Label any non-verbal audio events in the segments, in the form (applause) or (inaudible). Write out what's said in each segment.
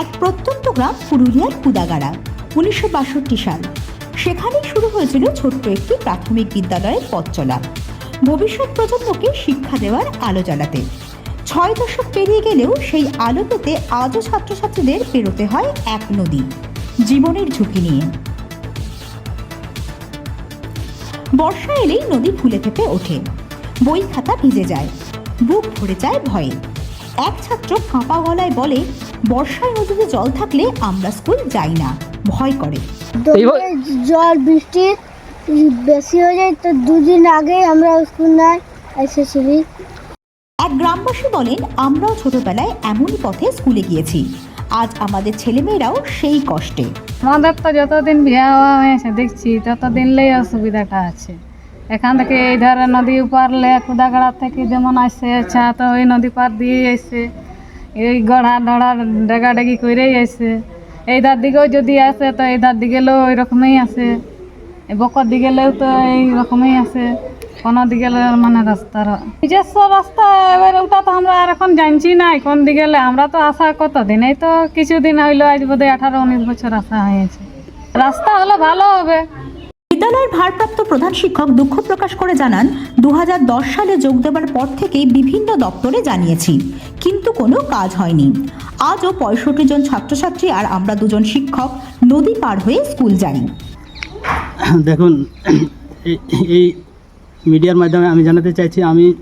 এক প্রত্যন্ত গ্রাম পুরুলিয়ার কুদাগাড়া, উনিশশো বাষট্টি সাল। সেখানেই শুরু হয়েছিল ছোট্ট একটি প্রাথমিক বিদ্যালয়ের পথ চলা। ভবিষ্যৎ প্রজন্মকে শিক্ষা দেওয়ার আলো জ্বালাতে। ছয় দশক পেরিয়ে গেলেও সেই আলো পেতে আজও ছাত্রছাত্রীদের পেরোতে হয় এক নদী। জীবনের ঝুঁকি নিয়ে। বর্ষা এলেই নদী ফুলে ফেপে ওঠে। বই খাতা ভিজে যায়। বুক ভরে যায় ভয়ে। এক ছাত্র কাঁপা গলায় বলে বর্ষায় নদীতে জল থাকলে আমরা স্কুল যাই না। ভয় করে। জল বৃষ্টি বেশি হয়ে যায় তো দুদিন আগে আমরা স্কুল নাই এসেছিলি। এক গ্রামবাসী বলেন আমরাও ছোটবেলায় এমনই পথে স্কুলে গিয়েছি। আজ আমাদের ছেলেমেয়েরাও সেই কষ্টে। আমাদের তো যতদিন বিয়ে হওয়া হয়েছে দেখছি ততদিনলেই অসুবিধাটা আছে। এখান থেকে এই ধারে নদী পারলে কুদাগড়া থেকে যেমন আসছে আচ্ছা তো ওই নদী পার দিয়ে এসে এই গড়া ডড়া ডেগাডেগি করেই আসে। এই ধার দিকেও যদি আসে, তো এই ধার দিকেও ওই রকমই আসে। বকর দিকেলেও তো এই রকমই আসে। কোনো দিকে মানে রাস্তার নিজস্ব রাস্তা, এবার ওটা তো আমরা আর এখন জানছি না কোন দিকে আমরা তো আসা কতদিন এই তো কিছুদিন হইল, আজ বোধহয় আঠারো, উনিশ বছর আসা হয়েছে। রাস্তা হলে ভালো হবে। বিদ্যালয়ের ভারপ্রাপ্ত প্রধান শিক্ষক দুঃখ প্রকাশ করে জানান দু হাজার দশ সালে যোগ দেওয়ার পর থেকেই বিভিন্ন দপ্তরে জানিয়েছি, কিন্তু কোনো কাজ হয়নি। আজও পঁয়ষট্টি জন ছাত্রছাত্রী আর আমরা দুজন শিক্ষক নদী পার হয়ে স্কুল যাই। দেখুন, এই- মিডিয়ার মাধ্যমে আমি জানাতে চাইছি, আমি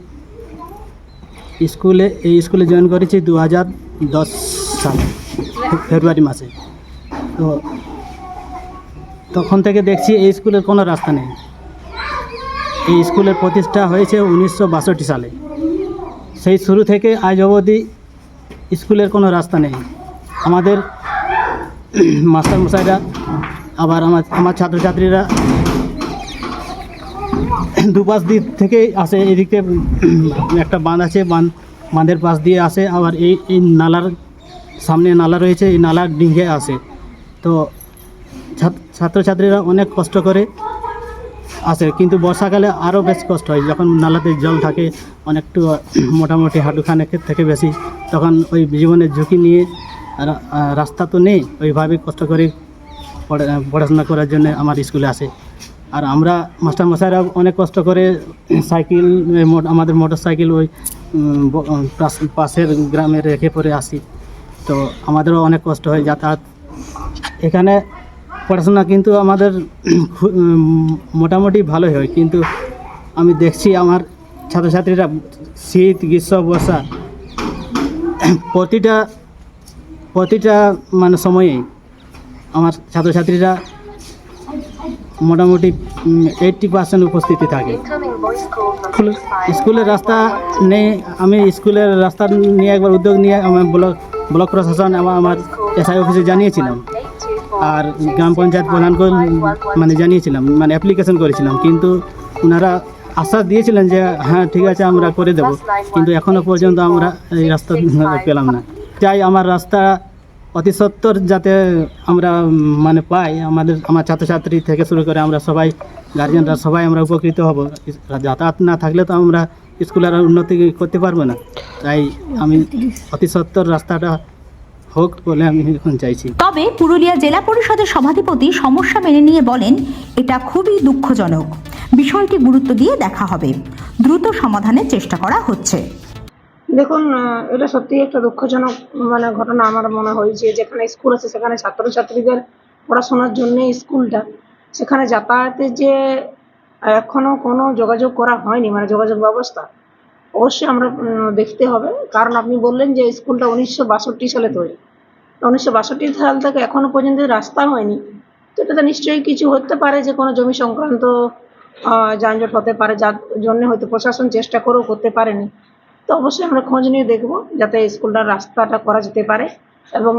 স্কুলে, এই স্কুলে জয়েন করেছি দু সালে, ফেব্রুয়ারি মাসে। তো তখন থেকে দেখছি এই স্কুলের কোনো রাস্তা নেই। এই স্কুলের প্রতিষ্ঠা হয়েছে উনিশশো বাষট্টি সালে। সেই শুরু থেকে আজ অবধি স্কুলের কোনো রাস্তা নেই। আমাদের মাস্টারমশাইরা আবার আমার আমার ছাত্রছাত্রীরা দুপাশ দিক থেকে আসে, এদিকে একটা বাঁধ আছে, বাঁধ, বাঁধের পাশ দিয়ে আসে, আবার এই এই নালার সামনে নালা রয়েছে, এই নালার ডিঙ্গে আসে। তো ছাত্রছাত্রীরা অনেক কষ্ট করে আসে কিন্তু বর্ষাকালে আরও বেশ কষ্ট হয়। যখন নালাতে জল থাকে, অনেকটু মোটামুটি হাঁটুখানে থেকে বেশি, তখন ওই জীবনের ঝুঁকি নিয়ে রাস্তা তো নেই ওইভাবে কষ্ট করে পড়া- পড়াশোনা করার জন্য আমার স্কুলে আসে। আর আমরা মাস্টারমশাইরা অনেক কষ্ট করে সাইকেল আমাদের মোটর সাইকেল ওই পাশের গ্রামে রেখে পরে আসি। তো আমাদেরও অনেক কষ্ট হয় যাতায়াত। এখানে পড়াশোনা কিন্তু আমাদের মোটামুটি ভালোই হয়। কিন্তু আমি দেখছি আমার ছাত্রছাত্রীরা শীত গ্রীষ্ম বর্ষা প্রতিটা প্রতিটা মানে সময়েই আমার ছাত্রছাত্রীরা মোটামুটি এইটটি পার্সেন্ট উপস্থিতি থাকে। স্কুলের রাস্তা নেই আমি স্কুলের রাস্তা নিয়ে একবার উদ্যোগ নিয়ে আমার ব্লক ব্লক প্রশাসন আমার আমার এসআই অফিসে জানিয়েছিলাম। আর গ্রাম পঞ্চায়েত প্রধানকে মানে জানিয়েছিলাম মানে অ্যাপ্লিকেশন করেছিলাম, কিন্তু ওনারা আশ্বাস দিয়েছিলেন যে হ্যাঁ ঠিক আছে, আমরা করে দেব। কিন্তু এখনও পর্যন্ত আমরা এই রাস্তা (laughs) পেলাম না। চাই আমার রাস্তা অতি সত্বর যাতে আমরা মানে পাই, আমাদের, আমার ছাত্রছাত্রী থেকে শুরু করে আমরা সবাই গার্জেনরা সবাই আমরা উপকৃত হব। যাতায়াত না থাকলে তো আমরা স্কুলের উন্নতি করতে পারব না। তাই আমি অতি সত্বর রাস্তাটা হোক বলে আমি এখন চাইছি। তবে পুরুলিয়া জেলা পরিষদের সভাধিপতি সমস্যা মেনে নিয়ে বলেন এটা খুবই দুঃখজনক। বিষয়টি গুরুত্ব দিয়ে দেখা হবে। দ্রুত সমাধানের চেষ্টা করা হচ্ছে। দেখুন এটা সত্যি একটা দুঃখজনক মানে ঘটনা আমার মনে হয়েছে যেখানে স্কুল আছে সেখানে ছাত্রছাত্রীদের পড়াশোনার জন্য স্কুলটা। সেখানে যাতায়াতের যে এখনও কোনো যোগাযোগ করা হয়নি মানে যোগাযোগ ব্যবস্থা অবশ্যই আমরা দেখতে হবে। কারণ আপনি বললেন যে স্কুলটা উনিশশো বাষট্টি সালে তৈরি। উনিশশো বাষট্টি সাল থেকে এখনও পর্যন্ত রাস্তা হয়নি। তো এটাতে নিশ্চয়ই কিছু হতে পারে যে কোনো জমি সংক্রান্ত যানজট হতে পারে, যার জন্য হয়তো প্রশাসন চেষ্টা করেও করতে পারেনি। তো অবশ্যই আমরা খোঁজ নিয়ে দেখব যাতে স্কুলটার রাস্তাটা করা যেতে পারে এবং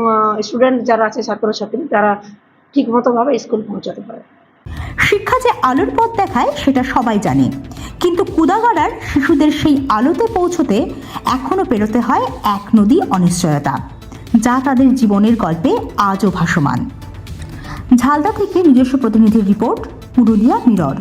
স্টুডেন্ট যারা আছে, ছাত্রছাত্রী, তারা ঠিকমতোভাবে স্কুল পৌঁছাতে পারে। শিক্ষা যে আলোর পথ দেখায়, সেটা সবাই জানে। কিন্তু কুদাগাড়ার শিশুদের সেই আলোতে পৌঁছতে এখনও পেরোতে হয় এক নদী অনিশ্চয়তা। যা তাদের জীবনের গল্পে আজও ভাসমান। ঝালদা থেকে নিজস্ব প্রতিনিধির রিপোর্ট পুরুলিয়া মিরর।